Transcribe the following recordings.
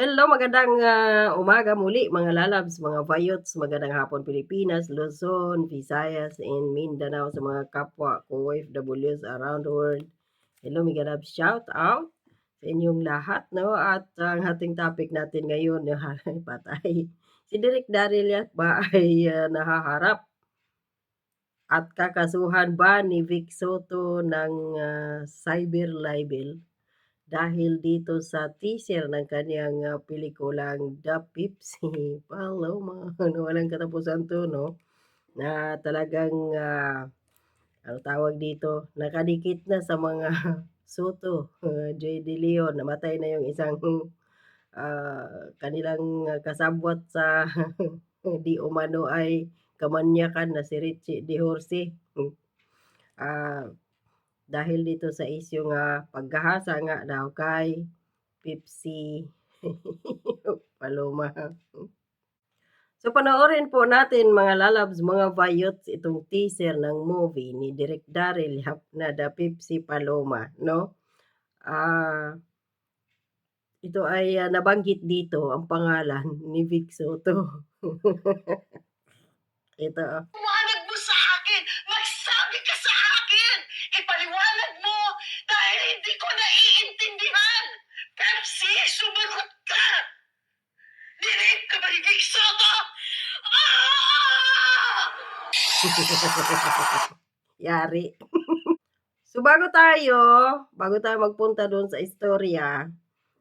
Hello, magandang, ah, umaga muli mga lalabs, mga vayots, magandang hapon Pilipinas, Luzon, Visayas, and Mindanao sa mga kapwa ko OFWs around the world. Hello, mga lalabs, shout out sa inyong lahat, no? At ang ating topic natin ngayon, patay. Si Derek Darrell ba ay uh, nahaharap at kakasuhan ba ni Vic Soto ng uh, cyber libel? Dahil dito sa teaser ng kaniyang, ah, pelikulang The Pepsi. Paloma ano, walang katapusan 'to 'no, na talagang, ah, anong tawag dito, nakadikit na sa mga Soto, uh, De Leon, namatay na yung isang, ah, kanilang kasabwat sa di umano ay kamanyakan na si Richie De Horsey. Hmm, ah dahil dito sa isyu nga paggahasa nga daw kay Pepsi Paloma. So panoorin po natin mga lalabs, mga vayots itong teaser ng movie ni Direk Daryl Yap na The Pepsi Paloma, no? Ah, ito ay uh, nabanggit dito ang pangalan ni Vic Soto. ito. Paliwanag mo sa akin! Magsabi ka sa akin! Ipaliwanag mo dahil hindi ko naiintindihan! Pepsi, sumagot ka! Nirip ka ba ni Vic Soto? Ah! Yari. so bago tayo, bago tayo magpunta doon sa istorya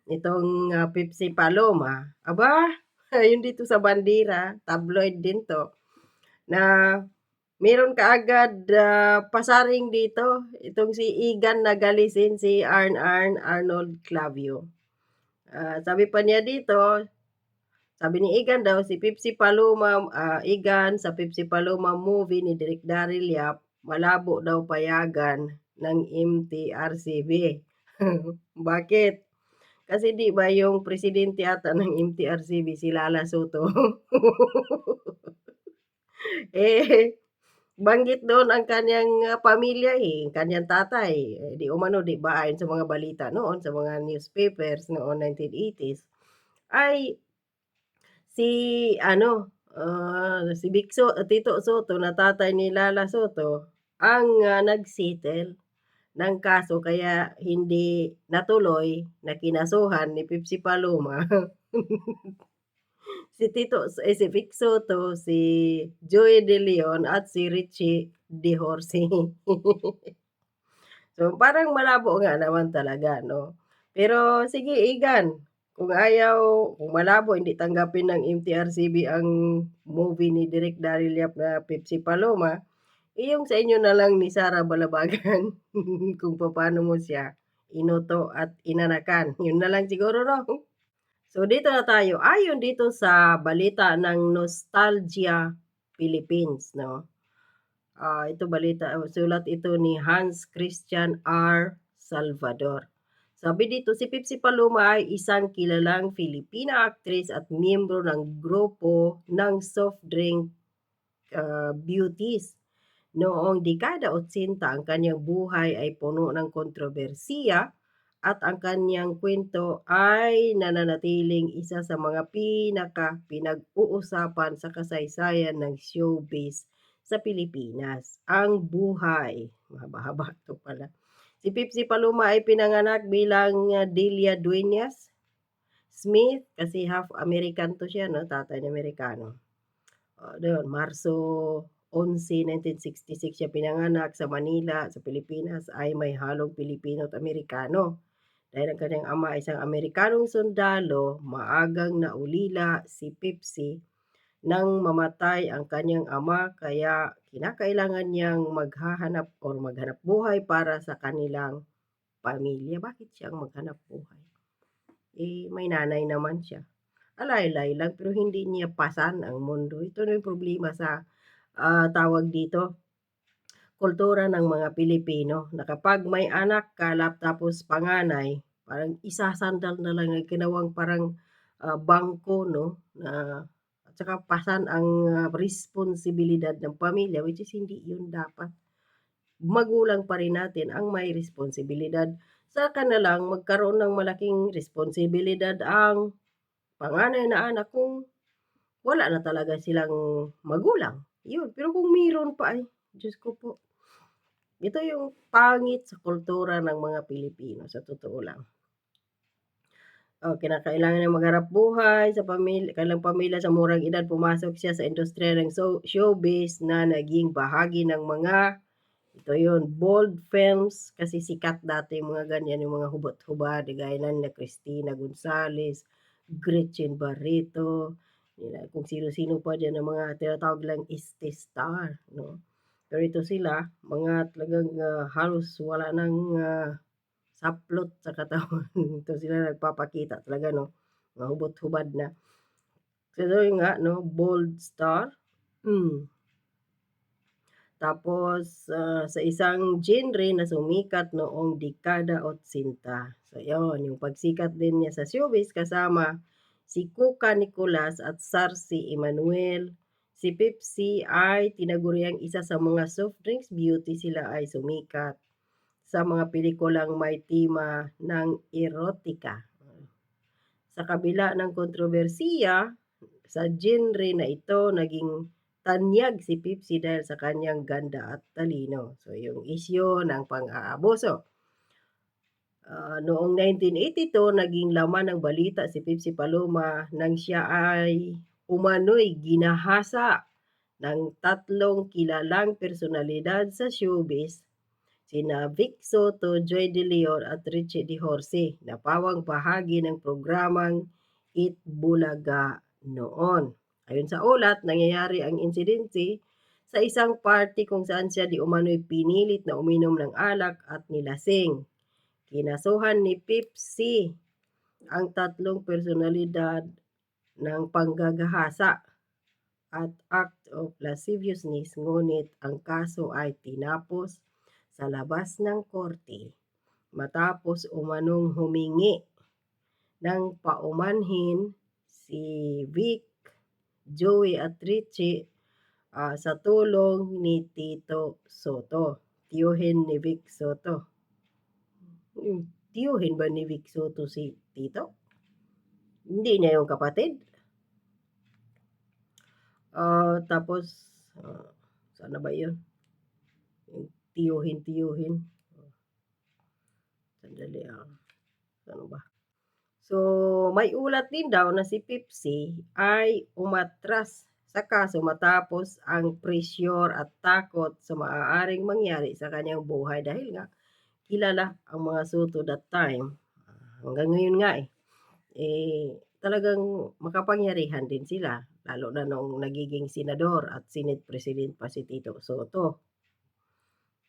nitong uh, Pepsi Paloma, aba, ayun dito sa bandira, tabloid din to, na meron kaagad uh, pasaring dito, itong si Igan Nagalisin, si Arn Arn Arnold Clavio. Uh, sabi pa niya dito, sabi ni Igan daw, si Pepsi Paloma, uh, Igan sa Pepsi Paloma movie ni Direk Daryl Yap, malabo daw payagan ng MTRCB. Bakit? Kasi di ba yung presidente ata ng MTRCB si Lala Soto? eh, banggit doon ang kanyang pamilya eh, kanyang tatay. Eh, di umano, di ba, ayon sa mga balita noon, sa mga newspapers noon 1980s, ay si ano, uh, si Big so, Tito Soto na tatay ni Lala Soto ang uh, nagsettle ng kaso kaya hindi natuloy na kinasuhan ni Pepsi Paloma. si Tito, eh, si Vic Soto, si Joey De Leon at si Richie De Horsey. so parang malabo nga naman talaga, no? Pero sige, Igan, kung ayaw, kung malabo, hindi tanggapin ng MTRCB ang movie ni Direk Daryl Yap na Pepsi Paloma, iyong sa inyo na lang ni Sara Balabagan kung paano mo siya inuto at inanakan. Yun na lang siguro, no? So, dito na tayo. Ayon dito sa balita ng Nostalgia Philippines, no? Uh, ito balita, sulat ito ni Hans Christian R. Salvador. Sabi dito, si Pepsi Paloma ay isang kilalang Filipina actress at miyembro ng grupo ng soft drink uh, beauties Noong dekada 80 ang kanyang buhay ay puno ng kontrobersiya at ang kanyang kwento ay nananatiling isa sa mga pinaka pinag-uusapan sa kasaysayan ng showbiz sa Pilipinas. Ang buhay. Mahaba-haba ito pala. Si Pipsi Paloma ay pinanganak bilang uh, Delia Dueñas Smith kasi half American to siya, no? Tatay na Amerikano. Uh, doon, Marso 11, 1966 siya pinanganak sa Manila, sa Pilipinas ay may halong Pilipino at Amerikano. Dahil ang kanyang ama ay isang Amerikanong sundalo, maagang naulila si Pepsi nang mamatay ang kanyang ama kaya kinakailangan niyang maghahanap o maghanap buhay para sa kanilang pamilya. Bakit siyang maghanap buhay? Eh, may nanay naman siya. Alay-lay lang pero hindi niya pasan ang mundo. Ito na yung problema sa uh, tawag dito, kultura ng mga Pilipino na kapag may anak ka tapos panganay, parang isasandal na lang ang ginawang parang uh, bangko no na at saka pasan ang uh, responsibilidad ng pamilya which is hindi yun dapat. Magulang pa rin natin ang may responsibilidad. Saka na lang magkaroon ng malaking responsibilidad ang panganay na anak kung wala na talaga silang magulang, yun. Pero kung meron pa, ay Diyos ko po. Ito yung pangit sa kultura ng mga Pilipino, sa totoo lang. Oh, kinakailangan niyang maghanapbuhay sa pamilya kanilang pamilya sa murang edad, pumasok siya sa industriya ng so showbiz na naging bahagi ng mga ito yun, bold films kasi sikat dati yung mga ganyan, yung mga hubot-hubad gaya na nila Cristina Gonzales, Gretchen Barreto, nila kung sino-sino pa diyan ng mga tinatawag lang este star, 'no. Pero ito sila, mga talagang, ah, halos wala ng, ah, saplot sa katawan. Ito sila nagpapakita talaga 'no, mga hubot-hubad na. So yun nga 'no, bold star, hmm. Tapos, ah, sa isang genre na sumikat noong dekada 80. So yun, yung pagsikat din niya sa showbiz kasama si Cuca Nicolas at Sarcy Emmanuel. Si Pepsi ay tinaguriang isa sa mga soft drinks beauty, sila ay sumikat sa mga pelikulang may tema ng erotika. Sa kabila ng kontrobersiya sa genre na ito, naging tanyag si Pepsi dahil sa kanyang ganda at talino. So yung isyu ng pang-aabuso. Ah, noong 1982 naging laman ng balita si Pepsi Paloma nang siya ay umano'y ginahasa ng tatlong kilalang personalidad sa showbiz, sina Vic Soto, Joy De Leon at Richie De Jorge na pawang bahagi ng programang Eat Bulaga noon. Ayon sa ulat, nangyayari ang insidente sa isang party kung saan siya di umano'y pinilit na uminom ng alak at nilasing. Kinasuhan ni Pepsi ang tatlong personalidad ng panggagahasa at act of lasciviousness ngunit ang kaso ay tinapos sa labas ng korte matapos umanong humingi ng paumanhin si Vic, Joey at Richie ah, sa tulong ni Tito Soto, tiyuhin ni Vic Soto. Yung tiyuhin ba ni Vic Soto si Tito? Hindi niya yung kapatid? Ah, tapos, ah, saan na ba yun? Tiyuhin-tiyuhin. Sandali, ah. Ano ba? So, may ulat din daw na si Pepsi ay umatras sa kaso matapos ang pressure at takot sa maaaring mangyari sa kanyang buhay dahil nga kilala ang mga Soto that time. Hanggang ngayon nga eh. Eh, talagang makapangyarihan din sila lalo na nung nagiging senador at Senate President pa si Tito Soto.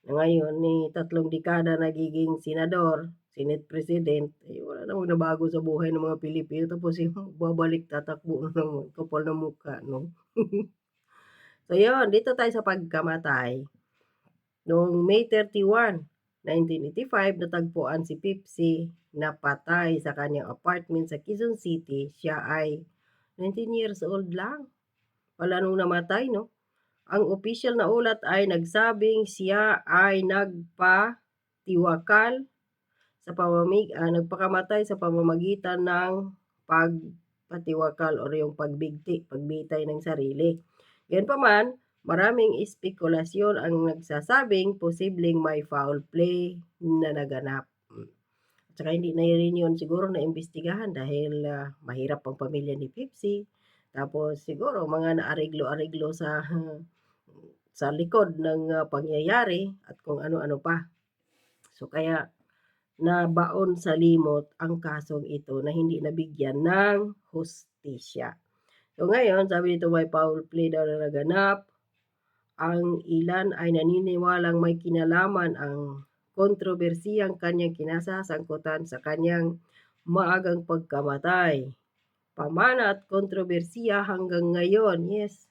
Ngayon ni tatlong dekada nagiging senador, Senate President, eh wala namang nabago sa buhay ng mga Pilipino tapos yung babalik tatakbo na naman, kapal na mukha 'no. So yun, dito tayo sa pagkamatay. Noong May 31, 1985 natagpuan si Pepsi na patay sa kanyang apartment sa Quezon City. Siya ay 19 years old lang pala nung namatay 'no. Ang opisyal na ulat ay nagsabing siya ay nagpatiwakal sa pamamig ah, nagpakamatay sa pamamagitan ng pagpatiwakal or yung pagbigti, pagbitay ng sarili. Gayunpaman, maraming espekulasyon ang nagsasabing posibleng may foul play na naganap. At saka hindi na rin yun siguro naimbestigahan dahil ah, mahirap ang pamilya ni Pepsi. Tapos siguro mga naareglo-areglo sa sa likod ng ah, pangyayari at kung ano-ano pa. So kaya nabaon sa limot ang kasong ito na hindi nabigyan ng hustisya. So ngayon, sabi dito may foul play daw na naganap. Ang ilan ay naniniwalang may kinalaman ang kontrobersiyang kanyang kinasasangkutan sa kanyang maagang pagkamatay. Pamana at kontrobersiya hanggang ngayon, yes.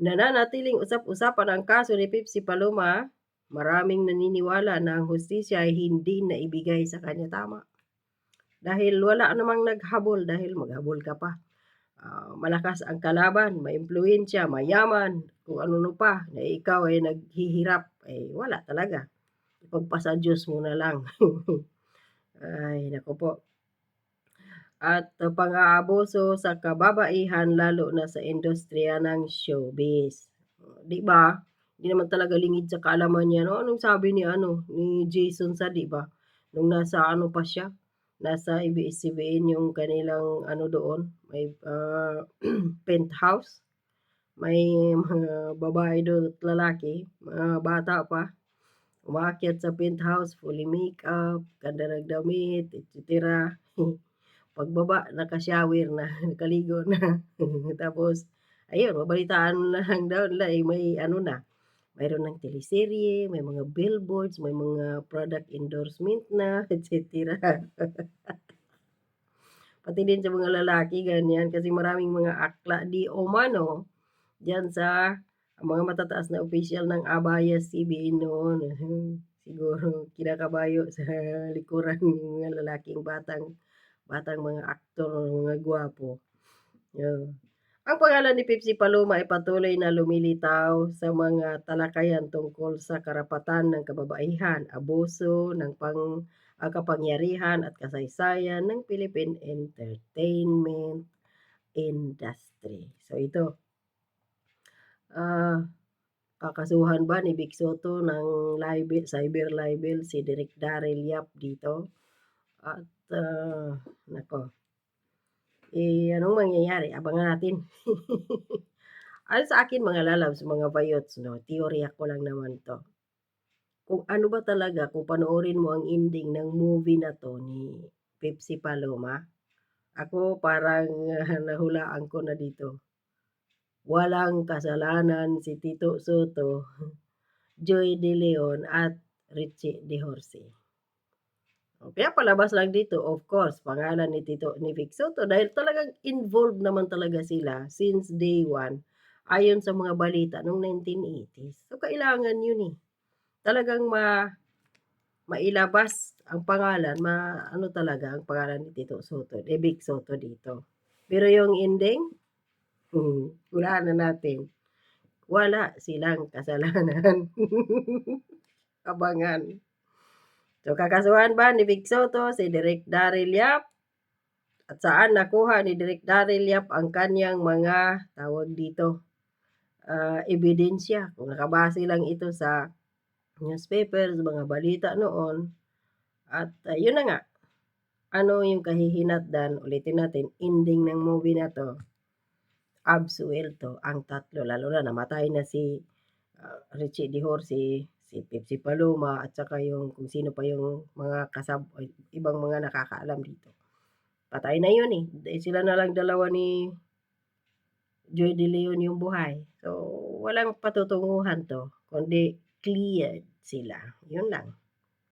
Nananatiling usap-usapan ang kaso ni Pepsi Paloma. Maraming naniniwala na ang hustisya ay hindi naibigay sa kanya tama. Dahil wala namang naghabol dahil maghabol ka pa. Ah, malakas ang kalaban, maimpluwensya, mayaman, kung ano-ano pa, na ikaw ay naghihirap, eh wala talaga. Ipagpasa Diyos mo na lang. Ay, naku po. At pang-aabuso sa kababaihan lalo na sa industriya ng showbiz. 'di ba? Hindi naman talaga lingid sa kaalaman 'yan. Oh, anong sabi ni ano, ni Jason sa 'di ba? Nung nasa ano pa siya, nasa ABS-CBN yung kanilang ano doon, may, ah, penthouse. May mga babae dun at lalaki, mga bata pa. Umaakyat sa penthouse, fully makeup, ganda ng damit, et cetera. Pagbaba naka-shower na, nakaligo na. Tapos ayun, babalitaan lang daw nila, eh, may ano na, mayroon ng teleserye, may mga billboards, may mga product endorsement na, et cetera. Pati din sa mga lalaki ganyan, kasi maraming mga akla di umano diyan sa mga matataas na opisyal ng ABS-CBN noon. Siguro kinakabayo sa likuran yung mga lalaking batang batang mga aktor mga gwapo. Yo ang pangalan ni Pepsi Paloma ay patuloy na lumilitaw sa mga talakayan tungkol sa karapatan ng kababaihan, abuso ng pang ah, kapangyarihan at kasaysayan ng Philippine entertainment industry. So ito ah, kakasuhan ba ni Vic Soto ng libel cyber libel si Direk Darryl Yap dito? At, ah, naku, eh, anong mangyayari abangan natin. Ayon sa akin mga lalabs, mga bayots 'no, teorya ko lang naman 'to. Kung ano ba talaga, kung panoorin mo ang ending ng movie na 'to ni Pepsi Paloma, ako parang nahulaan ko na dito. Walang kasalanan si Tito Soto, Joy De Leon at Richie De Horsey. Oh, pinapalabas lang dito of course pangalan ni Tito ni Vic Soto dahil talagang involved naman talaga sila since day one, ayon sa mga balita nung 1980s. So kailangan yun, eh, talagang ma mailabas ang pangalan, ma-ano talaga ang pangalan ni Tito Soto, ni Vic Soto dito. Pero yung ending, hmm, hulaan na natin. Wala silang kasalanan. Abangan. So kakasuhan ba ni Vic Soto si Direk Darryl Yap? At saan nakuha ni Direk Darryl Yap ang kaniyang mga, tawag dito, ah, ebidensya kung nakabase lang ito sa newspaper, sa mga balita noon. At, ah, yun na nga, ano yung kahihinatnan, ulitin natin, ending ng movie na 'to, absuelto ang tatlo lalo na namatay na si, ah, Richie De Horsey, si Pepsi Paloma at saka yung kung sino pa yung mga kasab ibang mga nakakaalam dito. Patay na yun, eh, sila na lang dalawa ni Joy De Leon yung buhay. So walang patutunguhan 'to kundi cleared sila, yun lang.